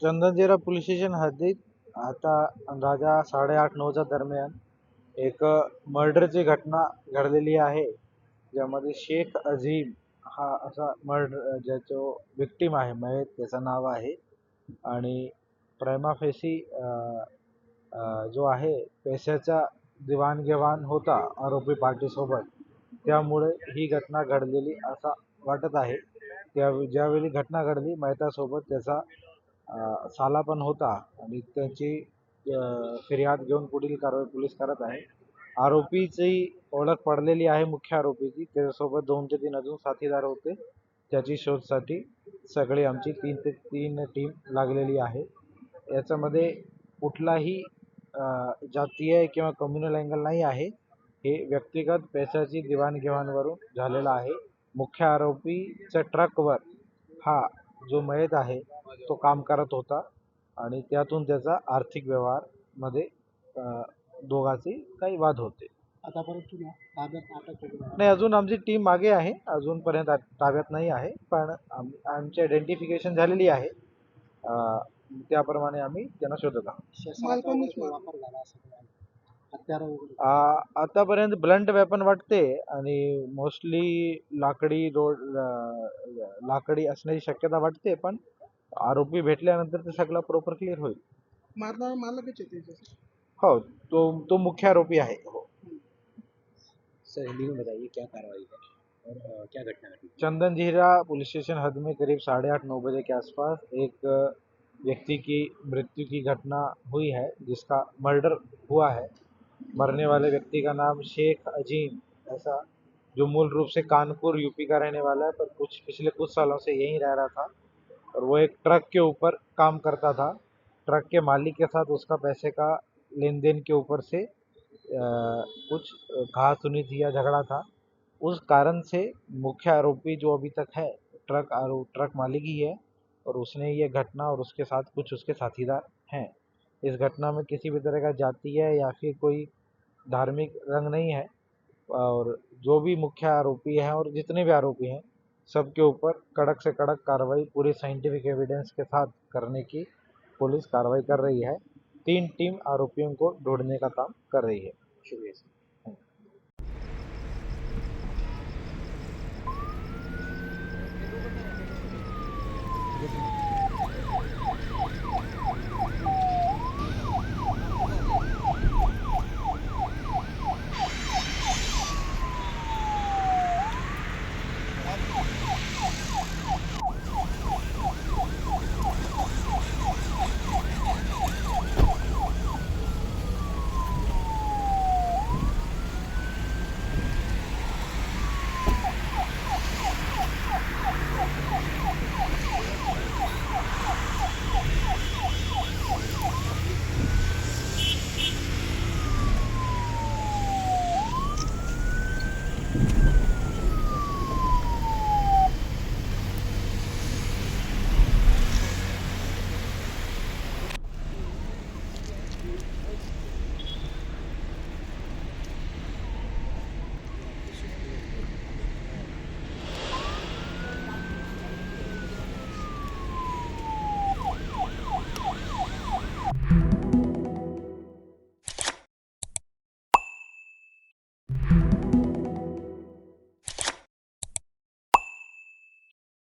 चंदनजेरा police station हद्दीत आता अंदाजा साडेआठ नऊच्या दरम्यान एक मर्डरची घटना घडलेली आहे ज्यामध्ये शेख अझीम हा असा मर्डर ज्याचो विक्टीम आहे मयत त्याचं नाव आहे. आणि प्रेमाफेसी जो आहे पैशाचा देवाणघेवाण होता आरोपी पार्टीसोबत. त्यामुळे ही घटना घडलेली असा वाटत आहे. त्या ज्यावेळी घटना घडली मयतासोबत त्याचा साला पण होता आणि त्याची फिर्याद घेऊन पुढील कारवाई पोलीस करत आहे. आरोपीची ओळख पडलेली आहे मुख्य आरोपीची. त्याच्यासोबत दोन ते तीन अजून साथीदार होते. त्याची शोधसाठी सगळी आमची तीन ते तीन टीम लागलेली आहे. याच्यामध्ये कुठलाही जातीय किंवा कम्युनल अँगल नाही आहे. हे व्यक्तिगत पैशाची देवाणघेवाणवरून झालेलं आहे. मुख्य आरोपीच्या ट्रकवर हा जो मयत आहे तो काम करत होता आणि त्यातून त्याचा आर्थिक व्यवहारमध्ये दोघांचे काही वाद होते. नाही. अजून आमची टीम मागे आहे. अजूनपर्यंत ताब्यात नाही आहे. पण आम आमची आयडेंटिफिकेशन झालेली आहे. त्याप्रमाणे आम्ही त्यांना शोधत आहोत. आ, आतापर्यंत ब्लंट वेपन वाटते आणि मोस्टली लाकडी रोड लाकडी असण्याची शक्यता वाटते पण आरोपी भेटल्यानंतर ते सगळं प्रॉपर क्लिअर होईल. मारणारा मालकच. हो तो तो मुख्य आरोपी आहे. हो. सर हिंदी में बताइए क्या कार्रवाई है? और अ, क्या घटना घटी? चंदन जीरा पुलिस स्टेशन हद में करीब साढ़े आठ नौ बजे के आसपास एक अ, व्यक्ति की मृत्यु की घटना हुई है जिसका मर्डर हुआ है। मरने वाले व्यक्ति का नाम शेख अजीम। ऐसा जो मूल रूप से कानपुर यूपी का रहने वाला है पर कुछ पिछले कुछ सालों से यहीं रह रहा था। और वो एक ट्रक के ऊपर काम करता था। ट्रक के मालिक के साथ उसका पैसे का लेन देन के ऊपर से अ, कुछ घास सुनी थी या झगड़ा था। उस कारण से मुख्य आरोपी जो अभी तक है ट्रक आरो ट्रक मालिक ही है और उसने ये घटना और उसके साथ कुछ उसके साथीदार हैं। इस घटना में किसी भी तरह का जातीय या फिर कोई धार्मिक रंग नहीं है, और जो भी मुख्य आरोपी हैं और जितने भी आरोपी हैं, सबके ऊपर कड़क से कड़क कार्रवाई पूरे साइंटिफिक एविडेंस के साथ करने की पुलिस कार्रवाई कर रही है। तीन टीम आरोपियों को ढूँढने का काम कर रही है। शुक्रिया